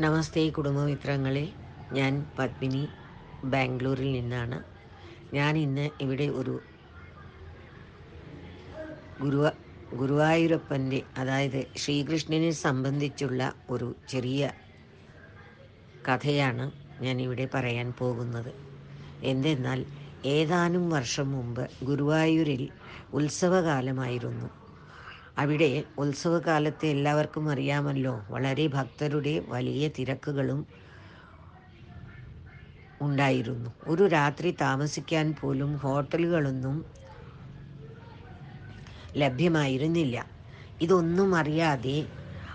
നമസ്തേ കുടുംബമിത്രങ്ങളെ. ഞാൻ പത്മിനി ബാംഗ്ലൂരിൽ നിന്നാണ്. ഞാൻ ഇന്ന് ഇവിടെ ഒരു ഗുരുവ ഗുരുവായൂരപ്പന്റെ അതായത് ശ്രീകൃഷ്ണനെ സംബന്ധിച്ചുള്ള ഒരു ചെറിയ കഥയാണ് ഞാൻ ഇവിടെ പറയാൻ പോകുന്നത്. എന്തെന്നാൽ ഏതാനും വർഷം മുമ്പ് ഗുരുവായൂരിൽ ഉത്സവകാലമായിരുന്നു. അവിടെ ഉത്സവകാലത്ത് എല്ലാവർക്കും അറിയാമല്ലോ. വളരെ ഭക്തരുടെ വലിയ തിരക്കുകളും ഉണ്ടായിരുന്നു. ഒരു രാത്രി താമസിക്കാൻ പോലും ഹോട്ടലുകളൊന്നും ലഭ്യമായിരുന്നില്ല. ഇതൊന്നും അറിയാതെ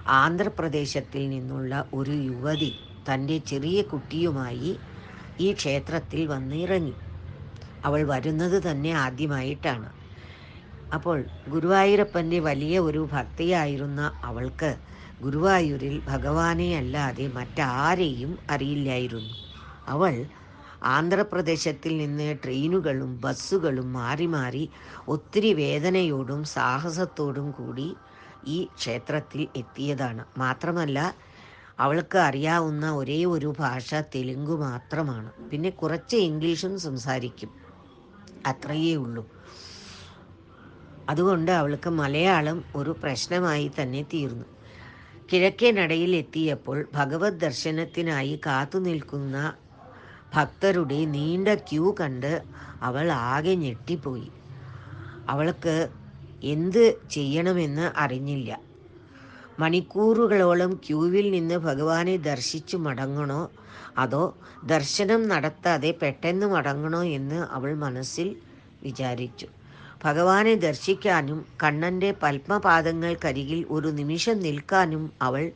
ആന്ധ്രാപ്രദേശത്തിൽ നിന്നുള്ള ഒരു യുവതി തന്റെ ചെറിയ കുട്ടിയുമായി ഈ ക്ഷേത്രത്തിൽ വന്നിറങ്ങി. അവൾ വരുന്നത് തന്നെ ആദ്യമായിട്ടാണ്. അപ്പോൾ ഗുരുവായൂരപ്പന്റെ വലിയ ഒരു ഭക്തിയായിരുന്ന അവൾക്ക് ഗുരുവായൂരിൽ ഭഗവാനെ അല്ലാതെ മറ്റാരെയും അറിയില്ലായിരുന്നു. അവൾ ആന്ധ്രാപ്രദേശത്തിൽ നിന്ന് ട്രെയിനുകളും ബസ്സുകളും മാറി മാറി ഒത്തിരി വേദനയോടും സാഹസത്തോടും കൂടി ഈ ക്ഷേത്രത്തിൽ എത്തിയതാണ്. മാത്രമല്ല അവൾക്ക് അറിയാവുന്ന ഒരേ ഒരു ഭാഷ തെലുങ്ക് മാത്രമാണ്. പിന്നെ കുറച്ച് ഇംഗ്ലീഷും സംസാരിക്കും. അത്രയേ ഉള്ളൂ. അതുകൊണ്ട് അവൾക്ക് മലയാളം ഒരു പ്രശ്നമായി തന്നെ തീർന്നു. കിഴക്കേനടയിൽ എത്തിയപ്പോൾ ഭഗവത് ദർശനത്തിനായി കാത്തുനിൽക്കുന്ന ഭക്തരുടെ നീണ്ട ക്യൂ കണ്ട് അവൾ ആകെ ഞെട്ടിപ്പോയി. അവൾക്ക് എന്ത് ചെയ്യണമെന്ന് അറിഞ്ഞില്ല. മണിക്കൂറുകളോളം ക്യൂവിൽ നിന്ന് ഭഗവാനെ ദർശിച്ചു മടങ്ങണോ അതോ ദർശനം നടത്താതെ പെട്ടെന്ന് മടങ്ങണോ എന്ന് അവൾ മനസ്സിൽ വിചാരിച്ചു. ഭഗവാനെ ദർശിക്കാനും കണ്ണന്റെ പത്മപാദങ്ങൾക്കരികിൽ ഒരു നിമിഷം നിൽക്കാനും അവൾ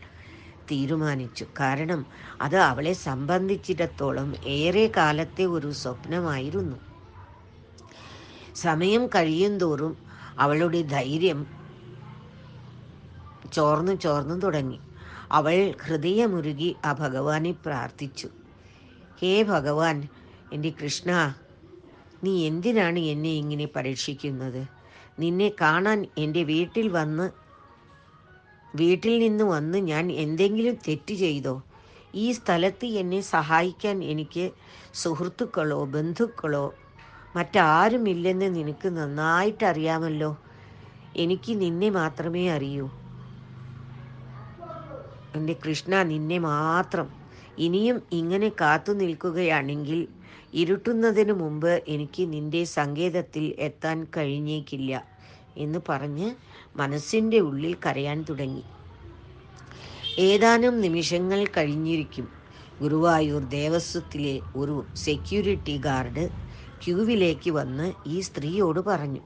തീരുമാനിച്ചു. കാരണം അത് അവളെ സംബന്ധിച്ചിടത്തോളം ഏറെ കാലത്തെ ഒരു സ്വപ്നമായിരുന്നു. സമയം കഴിയുന്തോറും അവളുടെ ധൈര്യം ചോർന്നു ചോർന്നു തുടങ്ങി. അവൾ ഹൃദയമുരുകി ആ ഭഗവാനെ പ്രാർത്ഥിച്ചു. ഹേ ഭഗവാൻ എന്റെ കൃഷ്ണ നീ എന്തിനാണ് എന്നെ ഇങ്ങനെ പരീക്ഷിക്കുന്നത്? നിന്നെ കാണാൻ എന്റെ വീട്ടിൽ വന്ന് വീട്ടിൽ നിന്ന് വന്ന് ഞാൻ എന്തെങ്കിലും തെറ്റ് ചെയ്തോ? ഈ സ്ഥലത്ത് എന്നെ സഹായിക്കാൻ എനിക്ക് സുഹൃത്തുക്കളോ ബന്ധുക്കളോ മറ്റാരുമില്ലെന്ന് നിനക്ക് നന്നായിട്ട് അറിയാമല്ലോ എനിക്ക് നിന്നെ മാത്രമേ അറിയൂ. എന്റെ കൃഷ്ണ നിന്നെ മാത്രം. ഇനിയും ഇങ്ങനെ കാത്തു നിൽക്കുകയാണെങ്കിൽ ഇരുട്ടുന്നതിന് മുമ്പ് എനിക്ക് നിന്റെ സങ്കേതത്തിൽ എത്താൻ കഴിഞ്ഞേക്കില്ല എന്ന് പറഞ്ഞ് മനസ്സിന്റെ ഉള്ളിൽ കരയാൻ തുടങ്ങി. ഏതാനും നിമിഷങ്ങൾ കഴിഞ്ഞിരിക്കും. ഗുരുവായൂർ ദേവസ്വത്തിലെ ഒരു സെക്യൂരിറ്റി ഗാർഡ് ക്യൂവിലേക്ക് വന്ന് ഈ സ്ത്രീയോട് പറഞ്ഞു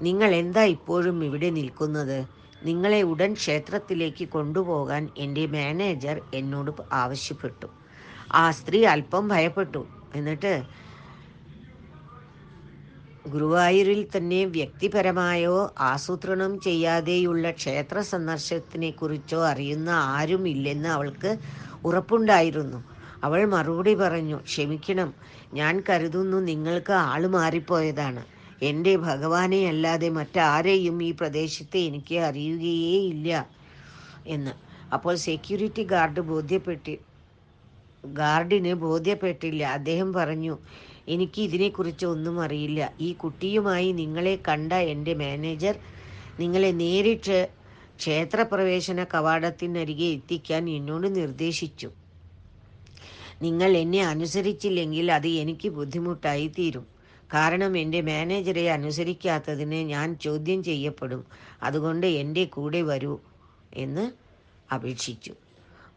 നിങ്ങൾ എന്താ ഇപ്പോഴും ഇവിടെ നിൽക്കുന്നത്? നിങ്ങളെ ഉടൻ ക്ഷേത്രത്തിലേക്ക് കൊണ്ടുപോകാൻ എന്റെ മാനേജർ എന്നോട് ആവശ്യപ്പെട്ടു. ആ സ്ത്രീ അല്പം ഭയപ്പെട്ടു. എന്നിട്ട് ഗുരുവായൂരിൽ തന്നെ വ്യക്തിപരമായോ ആസൂത്രണം ചെയ്യാതെയുള്ള ക്ഷേത്ര സന്ദർശനത്തിനെ കുറിച്ചോ അറിയുന്ന ആരും ഇല്ലെന്ന് അവൾക്ക് ഉറപ്പുണ്ടായിരുന്നു. അവൾ മറുപടി പറഞ്ഞു ക്ഷമിക്കണം ഞാൻ കരുതുന്നു നിങ്ങൾക്ക് ആൾ മാറിപ്പോയതാണ്. എന്റെ ഭഗവാനെ അല്ലാതെ മറ്റാരെയും ഈ പ്രദേശത്തെ എനിക്ക് അറിയുകയേ ഇല്ല എന്ന്. അപ്പോൾ സെക്യൂരിറ്റി ഗാർഡ് ബോധ്യപ്പെട്ടി ഗാർഡിന് ബോധ്യപ്പെട്ടില്ല. അദ്ദേഹം പറഞ്ഞു എനിക്ക് ഇതിനെക്കുറിച്ച് ഒന്നും അറിയില്ല. ഈ കുട്ടിയുമായി നിങ്ങളെ കണ്ട എന്റെ മാനേജർ നിങ്ങളെ നേരിട്ട് ക്ഷേത്രപ്രവേശന കവാടത്തിനരികെ എത്തിക്കാൻ എന്നോട് നിർദ്ദേശിച്ചു. നിങ്ങൾ എന്നെ അനുസരിച്ചില്ലെങ്കിൽ അത് എനിക്ക് ബുദ്ധിമുട്ടായി തീരും കാരണം എന്റെ മാനേജറെ അനുസരിക്കാത്തതിന് ഞാൻ ചോദ്യം ചെയ്യപ്പെടും. അതുകൊണ്ട് എന്റെ കൂടെ വരൂ എന്ന് അപേക്ഷിച്ചു.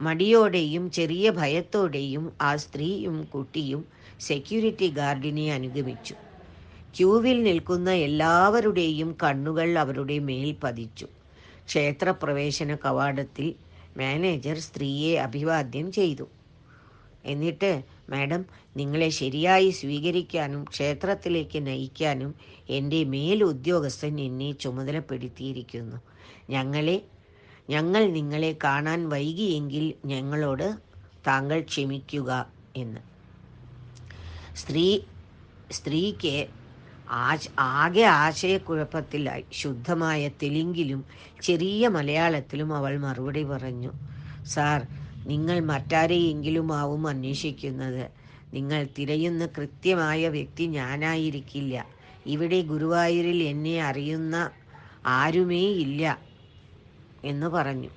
മടിയോടെയും ചെറിയ ഭയത്തോടെയും ആ സ്ത്രീയും കുട്ടിയും സെക്യൂരിറ്റി ഗാർഡിനെ അനുഗമിച്ചു. ക്യൂവിൽ നിൽക്കുന്ന എല്ലാവരുടെയും കണ്ണുകൾ അവരുടെ മേൽ പതിച്ചു. ക്ഷേത്രപ്രവേശന കവാടത്തിൽ മാനേജർ സ്ത്രീയെ അഭിവാദ്യം ചെയ്തു. എന്നിട്ട് മാഡം നിങ്ങളെ ശരിയായി സ്വീകരിക്കാനും ക്ഷേത്രത്തിലേക്ക് നയിക്കാനും എന്റെ മേലുദ്യോഗസ്ഥൻ എന്നെ ചുമതലപ്പെടുത്തിയിരിക്കുന്നു. ഞങ്ങളെ ഞങ്ങൾ നിങ്ങളെ കാണാൻ വൈകിയെങ്കിൽ ഞങ്ങളോട് താങ്കൾ ക്ഷമിക്കുക എന്ന്. സ്ത്രീ സ്ത്രീക്ക് ആശ ആകെ ആശയക്കുഴപ്പത്തിലായി. ശുദ്ധമായ തെലുങ്കിലും ചെറിയ മലയാളത്തിലും അവൾ മറുപടി പറഞ്ഞു സാർ നിങ്ങൾ മറ്റാരെയെങ്കിലും ആവും അന്വേഷിക്കുന്നത്. നിങ്ങൾ തിരയുന്ന കൃത്യമായ വ്യക്തി ഞാനായിരിക്കില്ല. ഇവിടെ ഗുരുവായൂരിൽ എന്നെ അറിയുന്ന ആരുമേ ഇല്ല എന്ന് പറഞ്ഞു.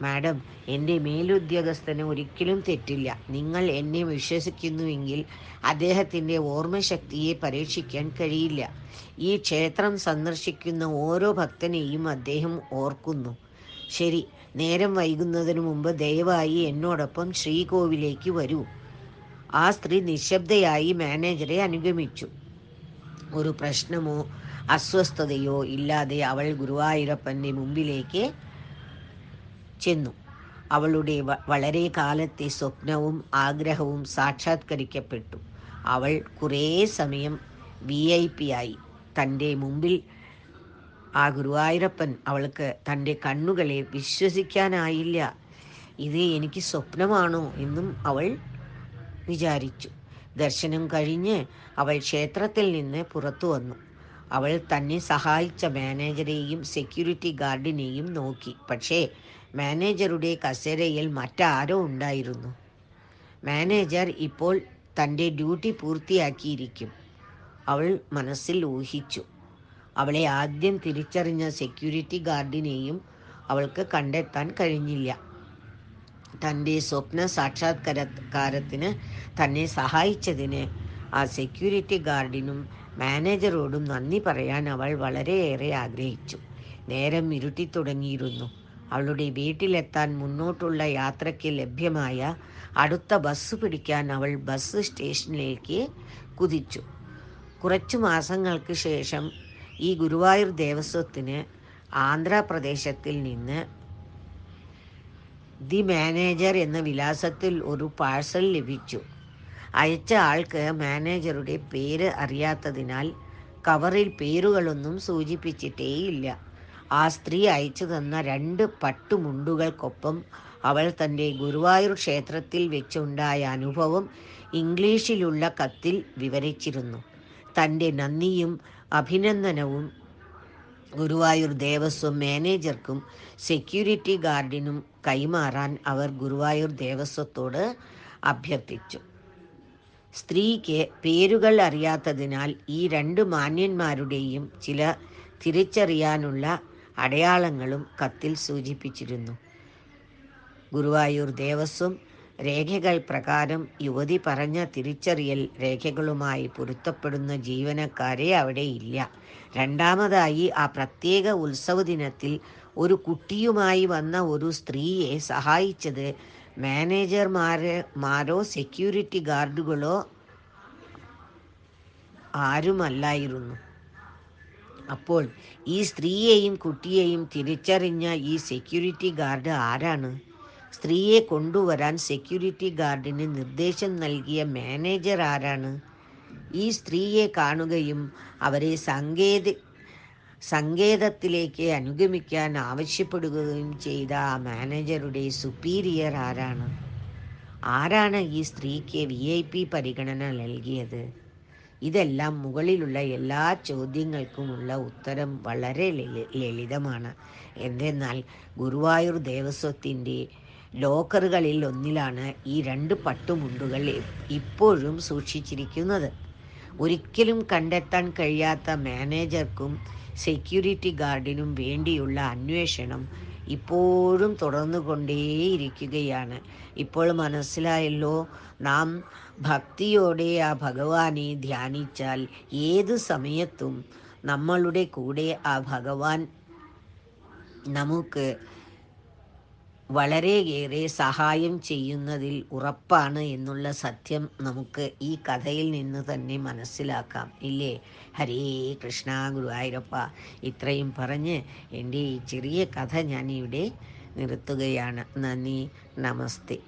മാഡം എന്റെ മേലുദ്യോഗസ്ഥന് ഒരിക്കലും തെറ്റില്ല. നിങ്ങൾ എന്നെ വിശ്വസിക്കുന്നുവെങ്കിൽ അദ്ദേഹത്തിന്റെ ഓർമ്മശക്തിയെ പരീക്ഷിക്കാൻ കഴിയില്ല. ഈ ക്ഷേത്രം സന്ദർശിക്കുന്ന ഓരോ ഭക്തനെയും അദ്ദേഹം ഓർക്കുന്നു. ശരി നേരം വൈകുന്നതിന് മുമ്പ് ദയവായി എന്നോടൊപ്പം ശ്രീകോവിലേക്ക് വരൂ. ആ സ്ത്രീ നിശബ്ദയായി മാനേജറെ അനുഗമിച്ചു. ഒരു പ്രശ്നമോ അസ്വസ്ഥതയോ ഇല്ലാതെ അവൾ ഗുരുവായൂരപ്പന്റെ മുമ്പിലേക്ക് ചെന്നു. അവളുടെ വളരെ കാലത്തെ സ്വപ്നവും ആഗ്രഹവും സാക്ഷാത്കരിക്കപ്പെട്ടു. അവൾ കുറേ സമയം വി ഐ പി ആയി. തന്റെ മുമ്പിൽ ആ ഗുരുവായൂരപ്പൻ അവൾക്ക് തന്റെ കണ്ണുകളെ വിശ്വസിക്കാനായില്ല. ഇത് എനിക്ക് സ്വപ്നമാണോ എന്നും അവൾ വിചാരിച്ചു. ദർശനം കഴിഞ്ഞ് അവൾ ക്ഷേത്രത്തിൽ നിന്ന് പുറത്തു വന്നു. അവൾ തന്നെ സഹായിച്ച മാനേജരെയും സെക്യൂരിറ്റി ഗാർഡിനെയും നോക്കി. പക്ഷേ മാനേജറുടെ കസേരയിൽ മറ്റാരോ ഉണ്ടായിരുന്നു. മാനേജർ ഇപ്പോൾ തന്റെ ഡ്യൂട്ടി പൂർത്തിയാക്കിയിരിക്കും. അവൾ മനസ്സിൽ ഊഹിച്ചു. അവളെ ആദ്യം തിരിച്ചറിഞ്ഞ സെക്യൂരിറ്റി ഗാർഡിനെയും അവൾക്ക് കണ്ടെത്താൻ കഴിഞ്ഞില്ല. തന്റെ സ്വപ്ന സാക്ഷാത്കാരത്തിന് തന്നെ സഹായിച്ചതിന് ആ സെക്യൂരിറ്റി ഗാർഡിനും മാനേജറോടും നന്ദി പറയാൻ അവൾ വളരെയേറെ ആഗ്രഹിച്ചു. നേരം ഇരുട്ടിത്തുടങ്ങിയിരുന്നു അവളുടെ വീട്ടിലെത്താൻ മുന്നോട്ടുള്ള യാത്രയ്ക്ക് ലഭ്യമായ അടുത്ത ബസ് പിടിക്കാൻ അവൾ ബസ് സ്റ്റേഷനിലേക്ക് കുതിച്ചു. കുറച്ചു മാസങ്ങൾക്ക് ശേഷം ഈ ഗുരുവായൂർ ദേവസ്വത്തിന് ആന്ധ്രാപ്രദേശത്തിൽ നിന്ന് ദി മാനേജർ എന്ന വിലാസത്തിൽ ഒരു പാഴ്സൽ ലഭിച്ചു. അയച്ച ആൾക്ക് മാനേജറുടെ പേര് അറിയാത്തതിനാൽ കവറിൽ പേരുകളൊന്നും സൂചിപ്പിച്ചിട്ടേയില്ല. ആ സ്ത്രീ അയച്ചു തന്ന രണ്ട് പട്ടുമുണ്ടുകൾക്കൊപ്പം അവൾ തന്റെ ഗുരുവായൂർ ക്ഷേത്രത്തിൽ വെച്ചുണ്ടായ അനുഭവം ഇംഗ്ലീഷിലുള്ള കത്തിൽ വിവരിച്ചിരുന്നു. തന്റെ നന്ദിയും അഭിനന്ദനവും ഗുരുവായൂർ ദേവസ്വം മാനേജർക്കും സെക്യൂരിറ്റി ഗാർഡിനും കൈമാറാൻ അവർ ഗുരുവായൂർ ദേവസ്വത്തോട് അഭ്യർത്ഥിച്ചു. സ്ത്രീക്ക് പേരുകൾ അറിയാത്തതിനാൽ ഈ രണ്ട് മാന്യന്മാരുടെയും ചില തിരിച്ചറിയാനുള്ള അടയാളങ്ങളും കത്തിൽ സൂചിപ്പിച്ചിരുന്നു. ഗുരുവായൂർ ദേവസ്വം രേഖകൾ പ്രകാരം യുവതി പറഞ്ഞ തിരിച്ചറിയൽ രേഖകളുമായി പൊരുത്തപ്പെടുന്ന ജീവനക്കാരെ അവിടെ ഇല്ല. രണ്ടാമതായി ആ പ്രത്യേക ഉത്സവ ദിനത്തിൽ ഒരു കുട്ടിയുമായി വന്ന ഒരു സ്ത്രീയെ സഹായിച്ചത് മാനേജർമാരെ മാരോ സെക്യൂരിറ്റി ഗാർഡുകളോ ആരുമല്ലായിരുന്നു. അപ്പോൾ ഈ സ്ത്രീയെയും കുട്ടിയെയും തിരിച്ചറിഞ്ഞ ഈ സെക്യൂരിറ്റി ഗാർഡ് ആരാണ്? സ്ത്രീയെ കൊണ്ടുവരാൻ സെക്യൂരിറ്റി ഗാർഡിന് നിർദ്ദേശം നൽകിയ മാനേജർ ആരാണ്? ഈ സ്ത്രീയെ കാണുകയും അവരെ സങ്കേത സങ്കേതത്തിലേക്ക് അനുഗമിക്കാൻ ആവശ്യപ്പെടുകയും ചെയ്ത ആ മാനേജറുടെ സുപ്പീരിയർ ആരാണ്? ആരാണ് ഈ സ്ത്രീക്ക് വി പരിഗണന നൽകിയത്? ഇതെല്ലാം മുകളിലുള്ള എല്ലാ ചോദ്യങ്ങൾക്കുമുള്ള ഉത്തരം വളരെ ലളിതമാണ്. എന്തെന്നാൽ ഗുരുവായൂർ ദേവസ്വത്തിന്റെ ലോക്കറുകളിൽ ഒന്നിലാണ് ഈ രണ്ട് പട്ടുമുണ്ടുകൾ ഇപ്പോഴും സൂക്ഷിച്ചിരിക്കുന്നത്. ഒരിക്കലും കണ്ടെത്താൻ കഴിയാത്ത മാനേജർക്കും സെക്യൂരിറ്റി ഗാർഡിനും വേണ്ടിയുള്ള അന്വേഷണം ഇപ്പോഴും തുടർന്നു തുടർന്നുകൊണ്ടേയിരിക്കുകയാണ്. ഇപ്പോൾ മനസ്സിലായല്ലോ നാം ഭക്തിയോടെ ആ ഭഗവാനെ ധ്യാനിച്ചാൽ ഏത് സമയത്തും നമ്മളുടെ കൂടെ ആ ഭഗവാൻ നമുക്ക് വളരെയേറെ സഹായം ചെയ്യുന്നതിൽ ഉറപ്പാണ് എന്നുള്ള സത്യം നമുക്ക് ഈ കഥയിൽ നിന്ന് തന്നെ മനസ്സിലാക്കാം. ഇല്ലേ? ഹരേ കൃഷ്ണ ഗുരുവായൂരപ്പ. ഇത്രയും പറഞ്ഞ് എന്റെ ഈ ചെറിയ കഥ ഞാൻ ഇവിടെ നിർത്തുകയാണ്. നന്ദി നമസ്തേ.